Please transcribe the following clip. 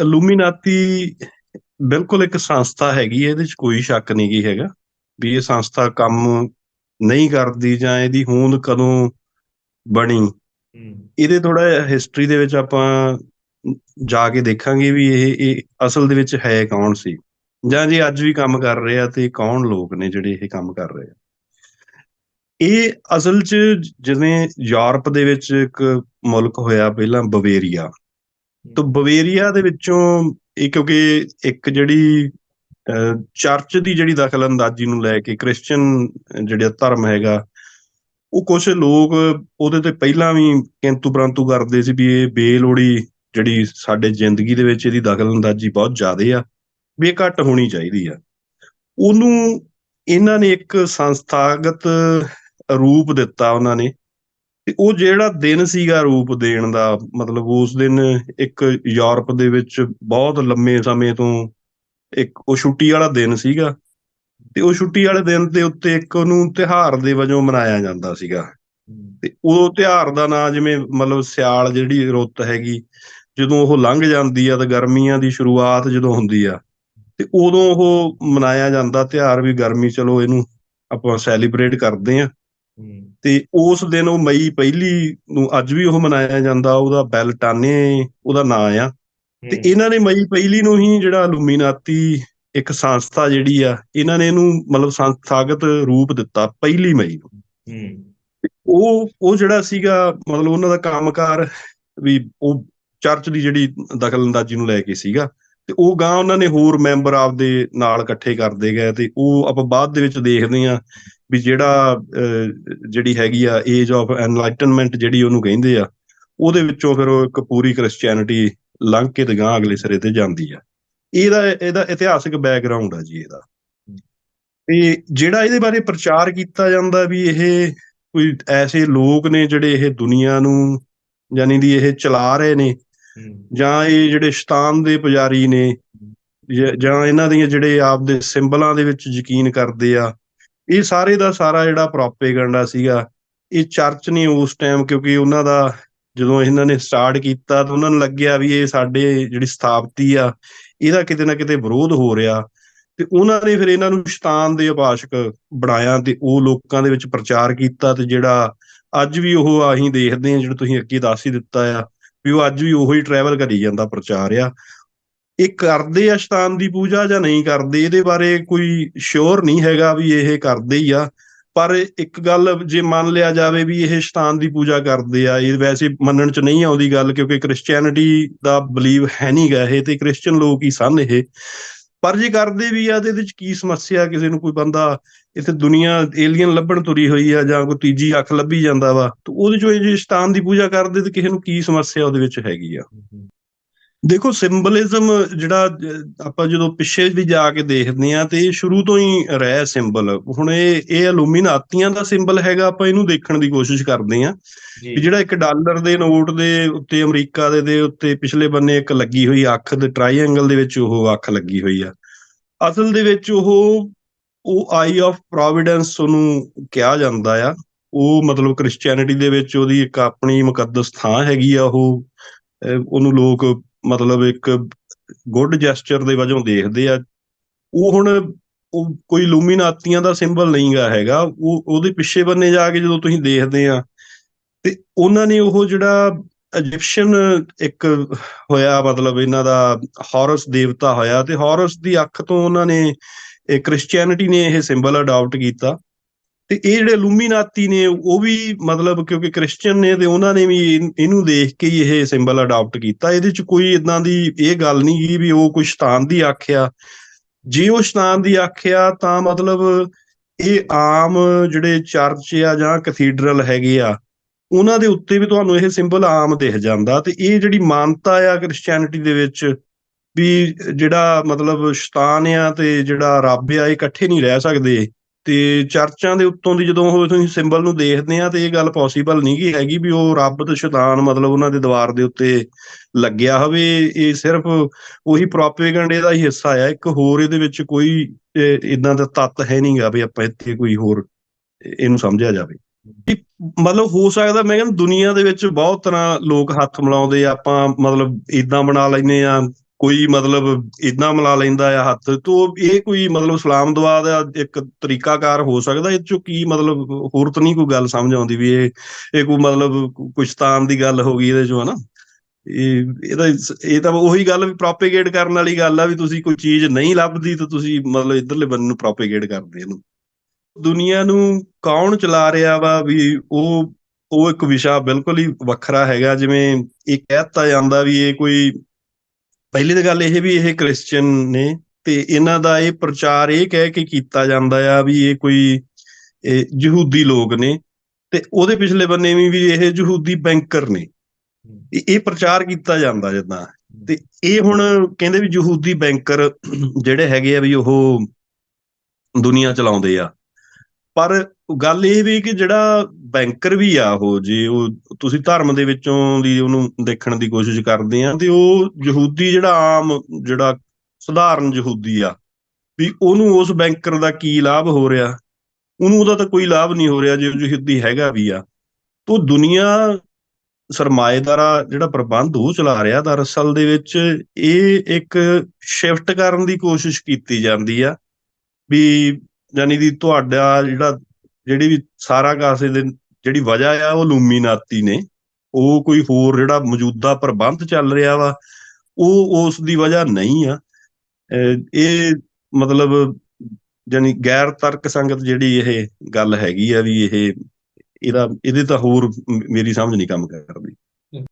ਇਲੂਮੀਨਾਤੀ ਬਿਲਕੁਲ ਇੱਕ ਸੰਸਥਾ ਹੈਗੀ ਹੈ ਇਹਦੇ 'ਚ ਕੋਈ ਸ਼ੱਕ ਨਹੀਂ ਗੀ ਹੈਗਾ ਵੀ ਇਹ ਸੰਸਥਾ ਕੰਮ ਨਹੀਂ ਕਰਦੀ ਜਾਂ ਇਹਦੀ ਹੋਂਦ ਕਦੋਂ ਬਣੀ। ਇਹਦੇ ਥੋੜਾ ਹਿਸਟਰੀ ਦੇ ਵਿੱਚ ਆਪਾਂ ਜਾ ਕੇ ਦੇਖਾਂਗੇ ਵੀ ਇਹ ਇਹ ਅਸਲ ਦੇ ਵਿੱਚ ਹੈ ਕੌਣ ਸੀ। ਜਾਂ ਜੇ ਅੱਜ ਵੀ ਕੰਮ ਕਰ ਰਹੇ ਆ ਤੇ ਕੌਣ ਲੋਕ ਨੇ ਜਿਹੜੇ ਇਹ ਕੰਮ ਕਰ ਰਹੇ ਆ। ਇਹ ਅਸਲ 'ਚ ਜਿਵੇਂ ਯੂਰਪ ਦੇ ਵਿੱਚ ਇੱਕ ਮੁਲਕ ਹੋਇਆ ਪਹਿਲਾਂ ਬਵੇਰੀਆ। ਤੋਂ ਬਵੇਰੀਆ ਦੇ ਵਿੱਚੋਂ ਇਹ ਕਿਉਂਕਿ ਇੱਕ ਜਿਹੜੀ ਚਰਚ ਦੀ ਜਿਹੜੀ ਦਖਲ ਅੰਦਾਜ਼ੀ ਨੂੰ ਲੈ ਕੇ ਕ੍ਰਿਸਚੀਅਨ ਜਿਹੜਾ ਧਰਮ ਹੈਗਾ, ਉਹ ਕੁਝ ਲੋਕ ਉਹਦੇ ਤੇ ਪਹਿਲਾਂ ਵੀ ਕਿੰਤੂ ਪ੍ਰੰਤੂ ਕਰਦੇ ਸੀ ਵੀ ਇਹ ਬੇਲੋੜੀ ਜਿਹੜੀ ਸਾਡੇ ਜ਼ਿੰਦਗੀ ਦੇ ਵਿੱਚ ਇਹਦੀ ਦਖਲ ਅੰਦਾਜ਼ੀ ਬਹੁਤ ਜ਼ਿਆਦਾ ਆ, ਵੀ ਘੱਟ ਹੋਣੀ ਚਾਹੀਦੀ ਆ। ਉਹਨੂੰ ਇਹਨਾਂ ਨੇ ਇੱਕ ਸੰਸਥਾਗਤ ਰੂਪ ਦਿੱਤਾ ਉਹਨਾਂ ਨੇ ਤੇ ਉਹ ਜਿਹੜਾ ਦਿਨ ਸੀਗਾ ਰੂਪ ਦੇਣ ਦਾ, ਮਤਲਬ ਉਸ ਦਿਨ ਇੱਕ ਯੂਰਪ ਦੇ ਵਿੱਚ ਬਹੁਤ ਲੰਮੇ ਸਮੇਂ ਤੋਂ ਇੱਕ ਉਹ ਛੁੱਟੀ ਵਾਲਾ ਦਿਨ ਸੀਗਾ ਤੇ ਉਹ ਛੁੱਟੀ ਵਾਲੇ ਦਿਨ ਦੇ ਉੱਤੇ ਇੱਕ ਉਹਨੂੰ ਤਿਹਾਰ ਦੇ ਵਜੋਂ ਮਨਾਇਆ ਜਾਂਦਾ ਸੀਗਾ। ਤੇ ਉਹ ਤਿਹਾਰ ਦਾ ਨਾਂ ਜਿਵੇਂ ਮਤਲਬ ਸਿਆਲ ਜਿਹੜੀ ਰੁੱਤ ਹੈਗੀ, ਜਦੋਂ ਉਹ ਲੰਘ ਜਾਂਦੀ ਆ ਤਾਂ ਗਰਮੀਆਂ ਦੀ ਸ਼ੁਰੂਆਤ ਜਦੋਂ ਹੁੰਦੀ ਆ, ਤੇ ਉਦੋਂ ਉਹ ਮਨਾਇਆ ਜਾਂਦਾ ਤਿਹਾਰ ਵੀ ਗਰਮੀ ਚਲੋ ਇਹਨੂੰ ਆਪਾਂ ਸੈਲੀਬ੍ਰੇਟ ਕਰਦੇ ਆ। ਤੇ ਉਸ ਦਿਨ ਉਹ ਮਈ ਪਹਿਲੀ ਨੂੰ ਅੱਜ ਵੀ ਉਹ ਮਨਾਇਆ ਜਾਂਦਾ ਉਹਦਾ ਬੈਲਟਾਨੇ ਉਹਦਾ ਨਾਂ ਆ। ਤੇ ਇਹਨਾਂ ਨੇ ਮਈ ਪਹਿਲੀ ਨੂੰ ਹੀ ਜਿਹੜਾ ਲੂਮੀਨਾਤੀ ਇੱਕ ਸੰਸਥਾ ਜਿਹੜੀ ਆ ਇਹਨਾਂ ਨੇ ਇਹਨੂੰ ਮਤਲਬ ਸੰਸਥਾਗਤ ਰੂਪ ਦਿੱਤਾ ਪਹਿਲੀ ਮਈ ਨੂੰ। ਉਹ ਉਹ ਜਿਹੜਾ ਸੀਗਾ ਮਤਲਬ ਉਹਨਾਂ ਦਾ ਕੰਮਕਾਰ ਵੀ ਉਹ ਚਰਚ ਦੀ ਜਿਹੜੀ ਦਖਲਅੰਦਾਜ਼ੀ ਨੂੰ ਲੈ ਕੇ ਸੀਗਾ ਤੇ ਉਹ ਗਾਂ ਉਹਨਾਂ ਨੇ ਹੋਰ ਮੈਂਬਰ ਆਪਦੇ ਨਾਲ ਇਕੱਠੇ ਕਰਦੇ ਗਏ ਤੇ ਉਹ ਆਪਾਂ ਬਾਅਦ ਦੇ ਵਿੱਚ ਦੇਖਦੇ ਆ ਵੀ ਜਿਹੜਾ ਜਿਹੜੀ ਹੈਗੀ ਆ ਏਜ ਆਫ ਐਨਲਾਈਟਨਮੈਂਟ ਜਿਹੜੀ ਉਹਨੂੰ ਕਹਿੰਦੇ ਆ ਉਹਦੇ ਵਿੱਚੋਂ ਫਿਰ ਉਹ ਇੱਕ ਪੂਰੀ ਕ੍ਰਿਸਚੀਅਨਿਟੀ ਲੰਘ ਕੇ ਤੇ ਗਾਂ ਅਗਲੇ ਸਿਰੇ ਤੇ ਜਾਂਦੀ ਆ। ਇਹਦਾ ਇਹਦਾ ਇਤਿਹਾਸਿਕ ਬੈਕਗ੍ਰਾਉਂਡ ਆ ਜੀ ਇਹਦਾ। ਤੇ ਜਿਹੜਾ ਇਹਦੇ ਬਾਰੇ ਪ੍ਰਚਾਰ ਕੀਤਾ ਜਾਂਦਾ ਵੀ ਇਹ ਕੋਈ ਐਸੇ ਲੋਕ ਨੇ ਜਿਹੜੇ ਇਹ ਦੁਨੀਆ ਨੂੰ ਯਾਨੀ ਦੀ ਇਹ ਚਲਾ ਰਹੇ ਨੇ ਜਾਂ ਇਹ ਜਿਹੜੇ ਸ਼ੈਤਾਨ ਦੇ ਪੁਜਾਰੀ ਨੇ ਜਾਂ ਇਹਨਾਂ ਦੀਆਂ ਜਿਹੜੇ ਆਪ ਦੇ ਸਿੰਬਲਾਂ ਦੇ ਵਿੱਚ ਯਕੀਨ ਕਰਦੇ ਆ ਇਹ ਸਾਰੇ ਦਾ ਸਾਰਾ ਜਿਹੜਾ ਪ੍ਰੋਪੇਗੈਂਡਾ ਸੀਗਾ, ਇਹ ਚਰਚ ਨੇ ਉਸ ਟਾਈਮ ਕਿਉਂਕਿ ਉਹਨਾਂ ਦਾ ਜਦੋਂ ਇਹਨਾਂ ਨੇ ਸਟਾਰਟ ਕੀਤਾ ਤਾਂ ਉਹਨਾਂ ਨੂੰ ਲੱਗਿਆ ਵੀ ਇਹ ਸਾਡੇ ਜਿਹੜੀ ਸਥਾਪਤੀ ਆ, ਇਹਦਾ ਕਿਤੇ ਨਾ ਕਿਤੇ ਵਿਰੋਧ ਹੋ ਰਿਹਾ। ਤੇ ਉਹਨਾਂ ਨੇ ਫਿਰ ਇਹਨਾਂ ਨੂੰ ਸ਼ੈਤਾਨ ਦੇ ਉਪਾਸ਼ਕ ਬਣਾਇਆ ਤੇ ਉਹ ਲੋਕਾਂ ਦੇ ਵਿੱਚ ਪ੍ਰਚਾਰ ਕੀਤਾ ਤੇ ਜਿਹੜਾ ਅੱਜ ਵੀ ਉਹ ਆਹੀਂ ਦੇਖਦੇ ਆ, ਜਿਹੜਾ ਤੁਸੀਂ ਅੱਗੇ ਦੱਸ ਹੀ ਦਿੱਤਾ ਆ, ਵੀ ਉਹ ਅੱਜ ਵੀ ਉਹੋ ਹੀ ਟਰੈਵਲ ਕਰੀ ਜਾਂਦਾ ਪ੍ਰਚਾਰ ਆ। ਇਹ ਕਰਦੇ ਆ ਸ਼ੈਤਾਨ ਦੀ ਪੂਜਾ ਜਾਂ ਨਹੀਂ ਕਰਦੇ? ਇਹਦੇ ਬਾਰੇ ਕੋਈ ਸ਼ੋਰ ਨਹੀਂ ਹੈਗਾ ਵੀ ਇਹ ਕਰਦੇ ਹੀ ਆ। ਪਰ ਇੱਕ ਗੱਲ ਜੇ ਮੰਨ ਲਿਆ ਜਾਵੇ ਵੀ ਇਹ ਸ਼ੈਤਾਨ ਦੀ ਪੂਜਾ ਕਰਦੇ ਆ, ਇਹ ਵੈਸੇ ਮੰਨਣ ਚ ਨਹੀਂ ਆਉਂਦੀ ਗੱਲ ਕਿਉਂਕਿ ਕ੍ਰਿਸਚੀਅਨਿਟੀ ਦਾ ਬਲੀਵ ਹੈ ਨਹੀਂ ਗਾ ਇਹ ਤੇ ਕ੍ਰਿਸਚੀਅਨ ਲੋਕ ਹੀ ਸਨ ਇਹ। ਪਰ ਜੇ ਕਰਦੇ ਵੀ ਆ ਤੇ ਇਹਦੇ ਚ ਕੀ ਸਮੱਸਿਆ? ਕਿਸੇ ਨੂੰ ਕੋਈ ਬੰਦਾ ਇੱਥੇ ਦੁਨੀਆ ਏਲੀਅਨ ਲੱਭਣ ਤੁਰੀ ਹੋਈ ਆ ਜਾਂ ਕੋਈ ਤੀਜੀ ਅੱਖ ਲੱਭੀ ਜਾਂਦਾ ਵਾ, ਤੇ ਉਹਦੇ ਚੋਂ ਇਹ ਜੇ ਸ਼ੈਤਾਨ ਦੀ ਪੂਜਾ ਕਰਦੇ ਤੇ ਕਿਸੇ ਨੂੰ ਕੀ ਸਮੱਸਿਆ ਉਹਦੇ ਵਿੱਚ ਹੈਗੀ ਆ? ਦੇਖੋ ਸਿੰਬਲਿਜ਼ਮ ਜਿਹੜਾ ਆਪਾਂ ਜਦੋਂ ਪਿੱਛੇ ਵੀ ਜਾ ਕੇ ਦੇਖਦੇ ਆ ਤੇ ਇਹ ਸ਼ੁਰੂ ਤੋਂ ਹੀ ਰਹਿ ਸਿੰਬਲ ਹੁਣ ਇਹ ਇਹ ਅਲੂਮੀਨਾਤੀਆਂ ਦਾ ਸਿੰਬਲ ਹੈਗਾ ਆਪਾਂ ਇਹਨੂੰ ਦੇਖਣ ਦੀ ਕੋਸ਼ਿਸ਼ ਕਰਦੇ ਆ ਵੀ ਜਿਹੜਾ ਇੱਕ ਡਾਲਰ ਦੇ ਨੋਟ ਦੇ ਉੱਤੇ ਅਮਰੀਕਾ ਦੇ ਦੇ ਉੱਤੇ ਪਿਛਲੇ ਬੰਨੇ ਇੱਕ ਲੱਗੀ ਹੋਈ ਅੱਖ ਦੇ ਟ੍ਰਾਇੰਗਲ ਦੇ ਵਿੱਚ ਉਹ ਅੱਖ ਲੱਗੀ ਹੋਈ ਆ। ਅਸਲ ਦੇ ਵਿੱਚ ਉਹ ਉਹ ਆਈ ਆਫ ਪ੍ਰੋਵਿਡੈਂਸ ਉਹਨੂੰ ਕਿਹਾ ਜਾਂਦਾ ਆ। ਉਹ ਮਤਲਬ ਕ੍ਰਿਸਚੀਅਨਿਟੀ ਦੇ ਵਿੱਚ ਉਹਦੀ ਇੱਕ ਆਪਣੀ ਮੁਕੱਦਸ ਥਾਂ ਹੈਗੀ ਆ ਉਹ। ਉਹਨੂੰ ਲੋਕ ਮਤਲਬ ਇੱਕ ਗੁੱਡ ਜੈਸਚਰ ਦੇ ਵਜੋਂ ਦੇਖਦੇ ਆ, ਉਹ ਹੁਣ ਉਹ ਕੋਈ ਲੂਮੀਨਾਤੀਆਂ ਦਾ ਸਿੰਬਲ ਨਹੀਂਗਾ ਹੈਗਾ, ਉਹ ਉਹਦੇ ਪਿੱਛੇ ਬੰਨੇ ਜਾ ਕੇ ਜਦੋਂ ਤੁਸੀਂ ਦੇਖਦੇ ਆ, ਤੇ ਉਹਨਾਂ ਨੇ ਉਹ ਜਿਹੜਾ ਇਜਿਪਸ਼ੀਅਨ ਇੱਕ ਹੋਇਆ, ਮਤਲਬ ਇਹਨਾਂ ਦਾ ਹੌਰਸ ਦੇਵਤਾ ਹੋਇਆ, ਤੇ ਹੌਰਸ ਦੀ ਅੱਖ ਤੋਂ ਉਹਨਾਂ ਨੇ, ਇਹ ਕ੍ਰਿਸਚੀਅਨਿਟੀ ਨੇ ਇਹ ਸਿੰਬਲ ਅਡਾਪਟ ਕੀਤਾ। ਤੇ ਇਹ ਜਿਹੜੇ ਲੂਮੀਨਾਤੀ ਨੇ, ਉਹ ਵੀ ਮਤਲਬ ਕਿਉਂਕਿ ਕ੍ਰਿਸਚੀਅਨ ਨੇ ਤੇ ਉਹਨਾਂ ਨੇ ਵੀ ਇਹਨੂੰ ਦੇਖ ਕੇ ਹੀ ਇਹ ਸਿੰਬਲ ਅਡਾਪਟ ਕੀਤਾ। ਇਹਦੇ ਚ ਕੋਈ ਇਦਾਂ ਦੀ ਇਹ ਗੱਲ ਨਹੀਂ ਗਈ ਵੀ ਉਹ ਕੋਈ ਸ਼ੈਤਾਨ ਦੀ ਆਖਿਆ। ਜੇ ਉਹ ਸ਼ੈਤਾਨ ਦੀ ਆਖਿਆ ਤਾਂ ਮਤਲਬ ਇਹ ਆਮ ਜਿਹੜੇ ਚਰਚ ਆ ਜਾਂ ਕੈਥੀਡਰਲ ਹੈਗੇ ਆ, ਉਹਨਾਂ ਦੇ ਉੱਤੇ ਵੀ ਤੁਹਾਨੂੰ ਇਹ ਸਿੰਬਲ ਆਮ ਦਿਖ ਜਾਂਦਾ। ਤੇ ਇਹ ਜਿਹੜੀ ਮਾਨਤਾ ਆ ਕ੍ਰਿਸਚੀਅਨਿਟੀ ਦੇ ਵਿੱਚ ਵੀ ਜਿਹੜਾ ਮਤਲਬ ਸ਼ੈਤਾਨ ਆ ਤੇ ਜਿਹੜਾ ਰੱਬ ਆ, ਇਹ ਇਕੱਠੇ ਨਹੀਂ ਰਹਿ ਸਕਦੇ। ਤੇ ਚਰਚਾਂ ਦੇ ਉੱਤੋਂ ਦੀ ਜਦੋਂ ਉਹ ਤੁਸੀਂ ਸਿੰਬਲ ਨੂੰ ਦੇਖਦੇ ਆ ਤੇ ਇਹ ਗੱਲ ਪੋਸੀਬਲ ਨਹੀਂ ਕੀ ਹੈਗੀ ਵੀ ਉਹ ਰੱਬ ਤੇ ਸ਼ੈਤਾਨ ਮਤਲਬ ਉਹਨਾਂ ਦੇ ਦੀਵਾਰ ਦੇ ਉੱਤੇ ਲੱਗਿਆ ਹੋਵੇ। ਇਹ ਸਿਰਫ ਉਹੀ ਪ੍ਰੋਪੇਗੈਂਡੇ ਦਾ ਹੀ ਹਿੱਸਾ ਆ। ਇੱਕ ਹੋਰ ਇਹਦੇ ਵਿੱਚ ਕੋਈ ਇਦਾਂ ਦਾ ਤੱਤ ਹੈ ਨਹੀਂਗਾ ਵੀ ਆਪਾਂ ਇੱਥੇ ਕੋਈ ਹੋਰ ਇਹਨੂੰ ਸਮਝਿਆ ਜਾਵੇ। ਮਤਲਬ ਹੋ ਸਕਦਾ, ਮੈਂ ਕਹਿੰਦਾ ਦੁਨੀਆ ਦੇ ਵਿੱਚ ਬਹੁਤ ਤਰ੍ਹਾਂ ਲੋਕ ਹੱਥ ਮਿਲਾਉਂਦੇ ਆਪਾਂ ਮਤਲਬ ਇਦਾਂ ਬਣਾ ਲੈਨੇ ਆ ਕੋਈ ਮਤਲਬ ਇਦਾਂ ਮਿਲਾ ਲੈਂਦਾ ਆ ਹੱਥ, ਤੋਂ ਇਹ ਕੋਈ ਮਤਲਬ ਸਲਾਮ ਦੁਆ ਦਾ ਇੱਕ ਤਰੀਕਾਕਾਰ ਹੋ ਸਕਦਾ, ਇਹ ਚੋਂ ਕੀ ਮਤਲਬ ਹੋਰ ਤਾਂ ਨਹੀਂ ਕੋਈ ਗੱਲ ਸਮਝ ਆਉਂਦੀ ਵੀ ਇਹ ਇਹ ਕੋਈ ਮਤਲਬ ਕੁਛ ਤਾਨ ਦੀ ਗੱਲ ਹੋ ਗਈ ਇਹਦੇ ਚੋਂ, ਹਨਾ? ਇਹ ਇਹਦਾ ਇਹ ਤਾਂ ਉਹੀ ਗੱਲ ਵੀ ਪ੍ਰੋਪੇਗੇਟ ਕਰਨ ਵਾਲੀ ਗੱਲ ਆ ਵੀ ਤੁਸੀਂ ਕੋਈ ਚੀਜ਼ ਨਹੀਂ ਲੱਭਦੀ ਤਾਂ ਤੁਸੀਂ ਮਤਲਬ ਇਧਰਲੇ ਬੰਦੇ ਨੂੰ ਪ੍ਰੋਪੇਗੇਟ ਕਰਦੇ ਇਹਨੂੰ। ਦੁਨੀਆ ਨੂੰ ਕੌਣ ਚਲਾ ਰਿਹਾ ਵਾ ਵੀ ਉਹ ਉਹ ਇੱਕ ਵਿਸ਼ਾ ਬਿਲਕੁਲ ਹੀ ਵੱਖਰਾ ਹੈਗਾ, ਜਿਵੇਂ ਇਹ ਕਹਿਤਾ ਜਾਂਦਾ ਵੀ ਇਹ ਕੋਈ ਪਹਿਲੀ ਤਾਂ ਗੱਲ ਇਹ ਵੀ ਇਹ ਕ੍ਰਿਸਚੀਅਨ ਨੇ ਤੇ ਇਹਨਾਂ ਦਾ ਇਹ ਪ੍ਰਚਾਰ ਇਹ ਕਹਿ ਕੇ ਕੀਤਾ ਜਾਂਦਾ ਆ ਵੀ ਇਹ ਕੋਈ ਯਹੂਦੀ ਲੋਕ ਨੇ ਤੇ ਉਹਦੇ ਪਿਛਲੇ ਬੰਨੇ ਵੀ ਇਹ ਯਹੂਦੀ ਬੈਂਕਰ ਨੇ। ਇਹ ਪ੍ਰਚਾਰ ਕੀਤਾ ਜਾਂਦਾ ਜਿੱਦਾਂ। ਤੇ ਇਹ ਹੁਣ ਕਹਿੰਦੇ ਵੀ ਯਹੂਦੀ ਬੈਂਕਰ ਜਿਹੜੇ ਹੈਗੇ ਆ ਵੀ ਉਹ ਦੁਨੀਆ ਚਲਾਉਂਦੇ ਆ। ਪਰ ਗੱਲ ਇਹ ਵੀ ਕਿ ਜਿਹੜਾ ਬੈਂਕਰ ਵੀ ਆ ਉਹ ਜੇ, ਉਹ ਤੁਸੀਂ ਧਰਮ ਦੇ ਵਿੱਚੋਂ ਦੀ ਉਹਨੂੰ ਦੇਖਣ ਦੀ ਕੋਸ਼ਿਸ਼ ਕਰਦੇ ਆ ਤੇ ਉਹ ਯਹੂਦੀ ਜਿਹੜਾ ਆਮ ਜਿਹੜਾ ਸਧਾਰਨ ਯਹੂਦੀ ਆ, ਵੀ ਉਹਨੂੰ ਉਸ ਬੈਂਕਰ ਦਾ ਕੀ ਲਾਭ ਹੋ ਰਿਹਾ? ਉਹਨੂੰ ਉਹਦਾ ਤਾਂ ਕੋਈ ਲਾਭ ਨਹੀਂ ਹੋ ਰਿਹਾ ਜੇ ਯਹੂਦੀ ਹੈਗਾ ਵੀ ਆ। ਤੋਂ ਦੁਨੀਆ ਸਰਮਾਏਦਾਰਾ ਜਿਹੜਾ ਪ੍ਰਬੰਧ ਉਹ ਚਲਾ ਰਿਹਾ ਦਰਅਸਲ ਦੇ ਵਿੱਚ, ਇਹ ਇੱਕ ਸ਼ਿਫਟ ਕਰਨ ਦੀ ਕੋਸ਼ਿਸ਼ ਕੀਤੀ ਜਾਂਦੀ ਆ, ਵੀ ਯਾਨੀ ਦੀ ਤੁਹਾਡਾ ਜਿਹੜਾ ਜਿਹੜੀ ਵੀ ਸਾਰਾ ਕਾਸੇ ਦੇ ਜਿਹੜੀ ਵਜ੍ਹਾ ਆ, ਉਹ ਲੂਮੀਨਾਤੀ ਨੇ। ਉਹ ਕੋਈ ਹੋਰ ਜਿਹੜਾ ਮੌਜੂਦਾ ਪ੍ਰਬੰਧ ਚੱਲ ਰਿਹਾ ਵਾ, ਉਹ ਉਸ ਦੀ ਵਜ੍ਹਾ ਨਹੀਂ ਆ। ਇਹ ਮਤਲਬ ਯਾਨੀ ਗੈਰ ਤਰਕ ਸੰਗਤ ਜਿਹੜੀ ਇਹ ਗੱਲ ਹੈਗੀ ਆ ਵੀ ਇਹ, ਇਹਦਾ, ਇਹਦੇ ਤਾਂ ਹੋਰ ਮੇਰੀ ਸਮਝ ਨਹੀਂ ਕੰਮ ਕਰਦੀ।